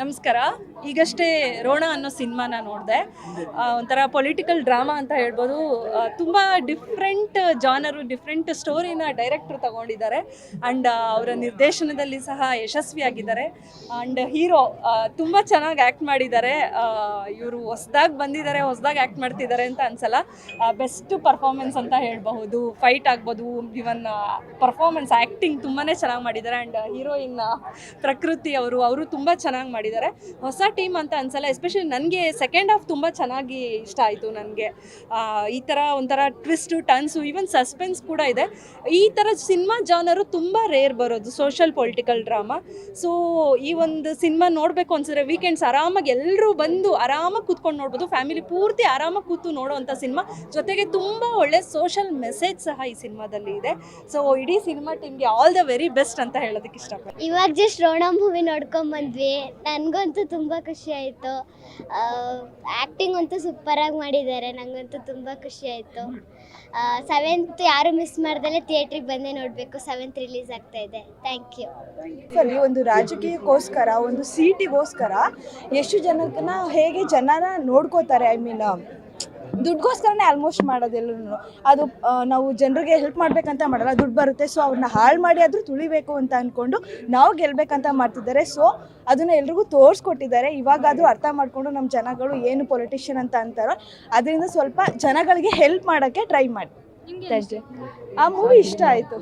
ನಮಸ್ಕಾರ ಈಗಷ್ಟೇ ರೋಣ ಅನ್ನೋ ಸಿನಿಮಾನ ನೋಡಿದೆ. ಒಂಥರ ಪೊಲಿಟಿಕಲ್ ಡ್ರಾಮಾ ಅಂತ ಹೇಳ್ಬೋದು. ತುಂಬ ಡಿಫ್ರೆಂಟ್ ಜಾನರು ಡಿಫ್ರೆಂಟ್ ಸ್ಟೋರಿನ ಡೈರೆಕ್ಟ್ರು ತಗೊಂಡಿದ್ದಾರೆ. ಆ್ಯಂಡ್ ಅವರ ನಿರ್ದೇಶನದಲ್ಲಿ ಸಹ ಯಶಸ್ವಿಯಾಗಿದ್ದಾರೆ. ಆ್ಯಂಡ್ ಹೀರೋ ತುಂಬ ಚೆನ್ನಾಗಿ ಆ್ಯಕ್ಟ್ ಮಾಡಿದ್ದಾರೆ. ಇವರು ಹೊಸ್ದಾಗಿ ಬಂದಿದ್ದಾರೆ, ಹೊಸ್ದಾಗಿ ಆ್ಯಕ್ಟ್ ಮಾಡ್ತಿದ್ದಾರೆ ಅಂತ ಅನ್ಸಲ್ಲ. ಬೆಸ್ಟ್ ಪರ್ಫಾರ್ಮೆನ್ಸ್ ಅಂತ ಹೇಳಬಹುದು ಫೈಟ್ ಆಗ್ಬೋದು ಇವನ್ ಪರ್ಫಾರ್ಮೆನ್ಸ್ ಆ್ಯಕ್ಟಿಂಗ್ ತುಂಬಾ ಚೆನ್ನಾಗಿ ಮಾಡಿದ್ದಾರೆ. ಆ್ಯಂಡ್ ಹೀರೋಯಿನ್ ಪ್ರಕೃತಿ ಅವರು ಅವರು ತುಂಬ ಚೆನ್ನಾಗಿ ಮಾಡಿದ್ದಾರೆ. ಹೊಸ ಟೀಮ್ ಅಂತ ಅನ್ಸಲ್ಲ ಎಸ್ಪೆಷಲಿ ನನಗೆ ಸೆಕೆಂಡ್ ಹಾಫ್ ತುಂಬ ಚೆನ್ನಾಗಿ ಇಷ್ಟ ಆಯಿತು ನನಗೆ. ಈ ಥರ ಒಂಥರ ಟ್ವಿಸ್ಟು ಟನ್ಸು ಈವನ್ ಸಸ್ಪೆನ್ಸ್ ಕೂಡ ಇದೆ. ಈ ಥರ ಸಿನಿಮಾ ಜಾನರು ತುಂಬ ರೇರ್ ಬರೋದು ಸೋಷಲ್ ಪೊಲಿಟಿಕಲ್ ಡ್ರಾಮಾ ಸೊ ಈ ಒಂದು ಸಿನಿಮಾ ನೋಡಬೇಕು ಅನ್ಸಿದ್ರೆ ವೀಕೆಂಡ್ಸ್ ಆರಾಮಾಗಿ ಎಲ್ಲರೂ ಬಂದು ಆರಾಮಾಗಿ ಕೂತ್ಕೊಂಡು ನೋಡ್ಬೋದು ಫ್ಯಾಮಿಲಿ ಪೂರ್ತಿ ಆರಾಮಾಗಿ ಕೂತು ನೋಡೋವಂಥ ಸಿನಿಮಾ ಜೊತೆಗೆ ತುಂಬ ಒಳ್ಳೆ ಸೋಷಲ್ ಮೆಸೇಜ್ ಸಹ ಈ ಸಿನಿಮಾದಲ್ಲಿ ಇದೆ. ಸೊ ಇಡೀ ಸಿನಿಮಾ ಟೀಮ್ಗೆ ಆಲ್ ದ ವೆರಿ ಬೆಸ್ಟ್ ಅಂತ ಹೇಳೋದಕ್ಕೆ ಇಷ್ಟಪಡ್ತೀನಿ. ಇವಾಗ ಜಸ್ಟ್ ರೋಣ ಮೂವಿ ನೋಡ್ಕೊಂಬಂದ್ವಿ ನನಗಂತೂ ತುಂಬ ಖುಷಿ ಆಯಿತು ಆ್ಯಕ್ಟಿಂಗ್ ಅಂತೂ ಸೂಪರಾಗಿ ಮಾಡಿದ್ದಾರೆ. ನನಗಂತೂ ತುಂಬ ಖುಷಿ ಆಯಿತು ಸೆವೆಂತ್ ಯಾರು ಮಿಸ್ ಮಾಡ್ದಲೇ ಥಿಯೇಟ್ರಿಗೆ ಬಂದೇ ನೋಡಬೇಕು. ಸೆವೆಂತ್ ರಿಲೀಸ್ ಆಗ್ತಾ ಇದೆ. ಥ್ಯಾಂಕ್ ಯು ಅಲ್ಲಿ ಒಂದು ರಾಜಕೀಯಕ್ಕೋಸ್ಕರ, ಒಂದು ಸೀಟಿಗೋಸ್ಕರ ಎಷ್ಟು ಜನಕ್ಕನ್ನ ಹೇಗೆ ಜನನ ನೋಡ್ಕೋತಾರೆ ಐ ಮೀನ್ ದುಡ್ಗೋಸ್ಕರನೇ ಆಲ್ಮೋಸ್ಟ್ ಮಾಡೋದೆಲ್ಲರೂ ಅದು ನಾವು ಜನರಿಗೆ ಹೆಲ್ಪ್ ಮಾಡಬೇಕಂತ ಮಾಡಲ್ಲ ದುಡ್ಡು ಬರುತ್ತೆ. ಸೊ ಅವ್ರನ್ನ ಹಾಳು ಮಾಡಿ ಆದರೂ ತುಳಿಬೇಕು ಅಂತ ಅಂದ್ಕೊಂಡು ನಾವು ಗೆಲ್ಲಬೇಕಂತ ಮಾಡ್ತಿದ್ದಾರೆ. ಸೊ ಅದನ್ನು ಎಲ್ರಿಗೂ ತೋರಿಸ್ಕೊಟ್ಟಿದ್ದಾರೆ. ಇವಾಗ ಅದು ಅರ್ಥ ಮಾಡಿಕೊಂಡು ನಮ್ಮ ಜನಗಳು ಏನು ಪೊಲಿಟಿಷಿಯನ್ ಅಂತ ಅಂತಾರೋ ಅದರಿಂದ ಸ್ವಲ್ಪ ಜನಗಳಿಗೆ ಹೆಲ್ಪ್ ಮಾಡೋಕ್ಕೆ ಟ್ರೈ ಮಾಡಿ. ಆ ಮೂವಿ ಇಷ್ಟ ಆಯಿತು.